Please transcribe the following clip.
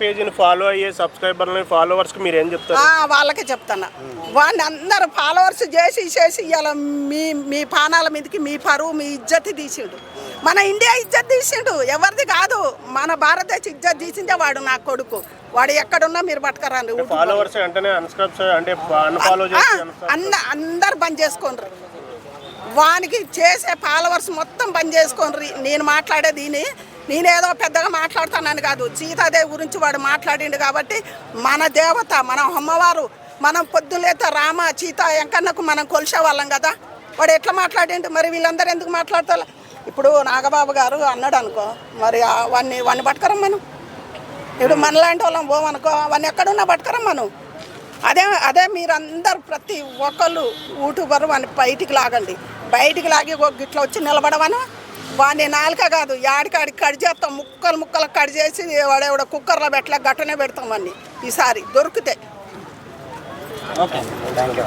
పేజీని ఫాలో అయ్యే సబ్స్క్రైబర్లని ఫాలోవర్స్కి మీరు ఏం చెప్తారు? వాళ్ళకే చెప్తున్నా వాడిని అందరు ఫాలోవర్స్ చేసి చేసి ఇవాళ మీ మీ పానాల మీదకి మీ పరువు మీ ఇజ్జత్ తీసిండు. మన ఇండియా ఇజ్జత్ తీసిండు. ఎవరిది కాదు. మన భారతదేశ ఇజ్జత్ తీసిందే వాడు నా కొడుకు. వాడు ఎక్కడున్నా మీరు పట్టుకరండి. ఫాలోవర్స్ వెంటనే అన్స్క్రైబ్ అంటే అన్ఫాలో చేసి unsubscribe. అన్న అందరు బంద్ చేసుకోండి వానికి చేసే ఫాలోవర్స్ మొత్తం బంద్ చేసుకోండి నేను మాట్లాడేది నేనేదో పెద్దగా మాట్లాడుతానని కాదు. సీతాదేవి గురించి వాడు మాట్లాడిండు కాబట్టి మన దేవత మన అమ్మవారు మనం పొద్దులేత రామ సీత ఎంకన్నకు మనం కొలిసే వాళ్ళం కదా. వాడు ఎట్లా మాట్లాడిండు? మరి వీళ్ళందరూ ఎందుకు మాట్లాడతారు? ఇప్పుడు నాగబాబు గారు అన్నాడు అనుకో మరి వాడిని వాడిని పట్టుకరం పట్టుకరమ్మను ఇప్పుడు మనలాంటి వాళ్ళం పోమనుకో వాడిని ఎక్కడున్నా పట్టుకరమ్మను అదే అదే మీరందరు ప్రతి ఒక్కళ్ళు యూట్యూబర్ వాడిని బయటికి లాగండి. బయటికి లాగి ఒక గిట్ల వచ్చి నిలబడవనా? వాడిని నాలుక కాదు యాడికాడికి కడి చేస్తాం ముక్కలు ముక్కలు కట్ చేసి వాడేవాడ కుక్కర్లో పెట్టలే గట్టనే పెడతాం వాడిని. ఈసారి దొరికితే. ఓకే. Thank you